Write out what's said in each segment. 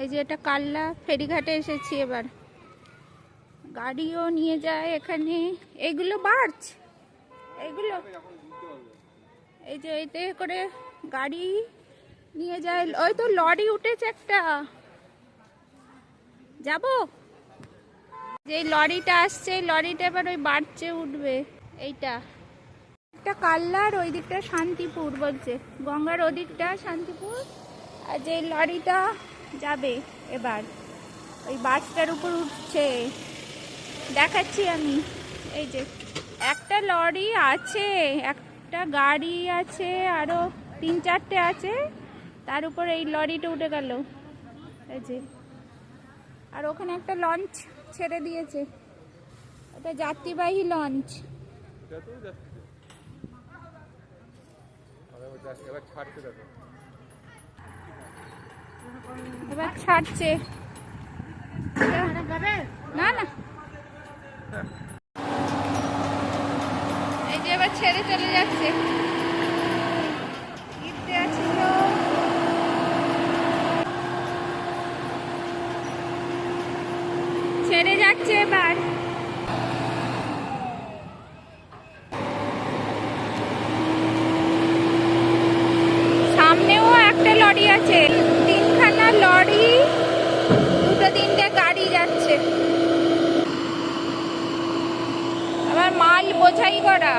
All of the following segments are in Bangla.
এই যে এটা কাল্লা, ফেরিঘাটে এসেছি এবার। গাড়িও নিয়ে যায় এখানে। এগুলো বার্চ। এগুলো। এই যে এতে করে গাড়ি নিয়ে যায়। ওই তো লরি উঠেছে একটা। যাব? যে লরিটা আসছে লরিটা এবার ওই বাড়ছে উঠবে। এইটা। একটা কাল্লার ওই দিকটা শান্তিপুর বলছে। গঙ্গার ওদিকটা শান্তিপুর। আর যে লরিটা যাবে এবার। ওই বাসটার উপর উঠছে। দেখাচ্ছি আমি। এই যে, একটা লরি আছে, একটা গাড়ি আছে, আরও তিন চারটে আছে। তার উপর এই লরিটা উঠে গেল। এই যে, আর ওখানে একটা লঞ্চ ছেড়ে দিয়েছে। ওটা যাত্রীবাহী লঞ্চ। এবার ছাড়ছে দেখো। এবার ছাড়ছে। না না। এই যে এবার ছেড়ে চলে যাচ্ছে। ছেড়ে যাচ্ছে এবার। সামনেও একটা লরি আছে তিনখানা লরি দুটো তিনটে গাড়ি যাচ্ছে আবার মাল বোঝাই করা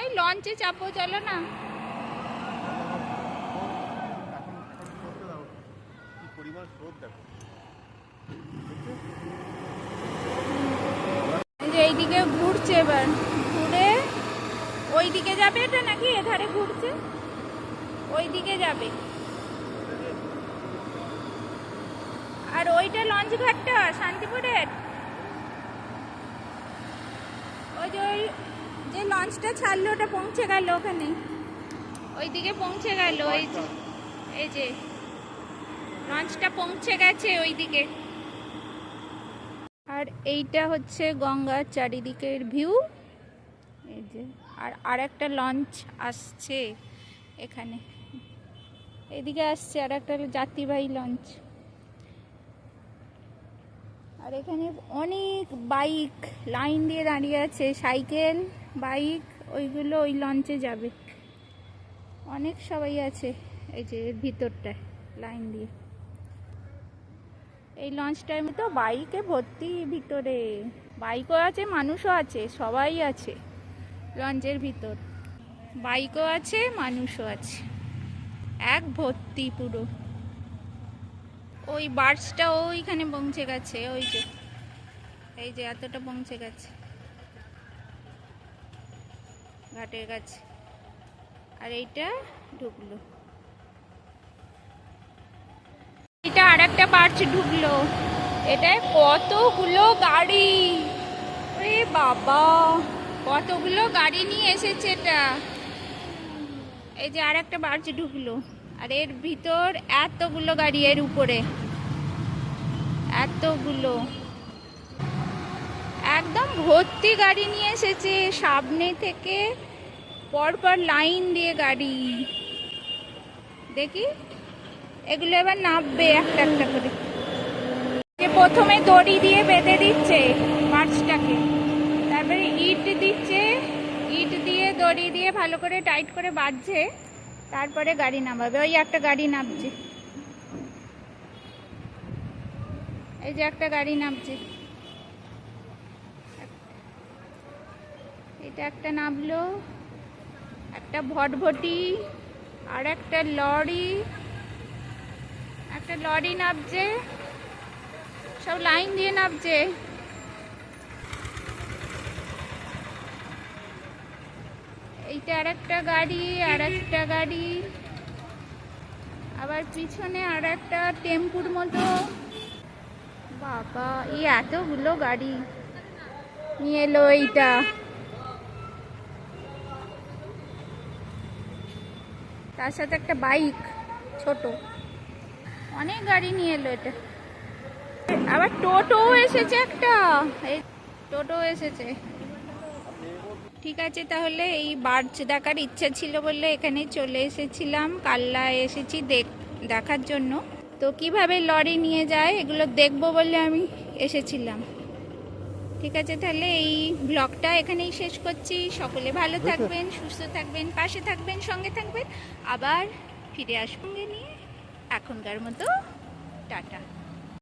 এই লঞ্চে চাপো, চলো না। এইদিকে ঘুরছে এবার। ঘুরে ওই দিকে যাবে এটা নাকি? এধারে ঘুরছে। ওই দিকে যাবে। আর ওইটা লঞ্চ ঘাটটা, শান্তিপুরের? ওই যে ওই যে লঞ্চটা ছাড়লো ওটা পৌঁছে গেল ওখানে। ওই দিকে পৌঁছে গেল ওই যে এই যে লঞ্চটা পৌঁছে গেছে ওই দিকে আর এইটা হচ্ছে গঙ্গার চারিদিকের ভিউ এই যে আর আরেকটা লঞ্চ আসছে এখানে। এদিকে আসছে আর একটা যাত্রীবাহী লঞ্চ। আর এখানে অনেক বাইক লাইন দিয়ে দাঁড়িয়ে আছে সাইকেল। বাইক, ওইগুলো ওই লঞ্চে যাবে। অনেক সবাই আছে এই যে ভিতরটায় লাইন দিয়ে। এই লঞ্চটার তো বাইকে ভর্তি ভিতরে। বাইকও আছে, মানুষও আছে, সবাই আছে লঞ্চের ভিতর। বাইকও আছে, মানুষও আছে। এক ভর্তি পুরো। ওই বার্সটা ওইখানে পৌঁছে গেছে, ওই যে, এই যে এতটা পৌঁছে গেছে। ঘাটের কাছে আর এইটা ঢুকলো। এটা আর একটা বার্চ ঢুকলো। এটায় কতগুলো গাড়ি? ওরে বাবা, কতগুলো গাড়ি নিয়ে এসেছে এটা। এই যে আর একটা বার্চ ঢুকলো। আর এর ভিতর এতগুলো গাড়ি এর উপরে। এতগুলো। একদম ভর্তি গাড়ি নিয়ে এসেছে সামনে থেকে। পরপর লাইন দিয়ে গাড়ি। দেখি? এগুলো এবার নামবে একটা একটা করে। প্রথমে দড়ি দিয়ে বেঁধে দিচ্ছে মাছটাকে, তারপরে ইট দিচ্ছে, ইট দিয়ে দড়ি দিয়ে ভালো করে টাইট করে বাঁধছে, তারপরে গাড়ি নামাবে। ওই একটা গাড়ি নামছে। এই যে একটা গাড়ি নামছে। এটা একটা নামলো, একটা ভটভটি, আর একটা লরি। একটা লরি নামছে, সব লাইন দিয়ে নামছে। এইটা আর একটা গাড়ি আর একটা গাড়ি। আবার পিছনে আর একটা টেম্পুর মতো। বাবা, এই এতগুলো গাড়ি নিয়ে এলো এইটা। তার সাথে একটা বাইক, ছোট। অনেক গাড়ি নিয়ে এলো এটা। আবার টোটো এসেছে একটা। এই টোটো এসেছে। ঠিক আছে, তাহলে এই বার্চ দেখার ইচ্ছা ছিল বলে এখানে চলে এসেছিলাম। কাল্লা এসেছি দেখ, দেখার জন্য। তো কীভাবে লরি নিয়ে যায়, এগুলো দেখব বলে আমি এসেছিলাম। ঠিক আছে তাহলে এই ব্লগটা এখানেই শেষ করছি। সকলে ভালো থাকবেন সুস্থ থাকবেন পাশে থাকবেন সঙ্গে থাকবেন। আবার ফিরে আসবেন নিয়ে। এখনকার মতো টাটা।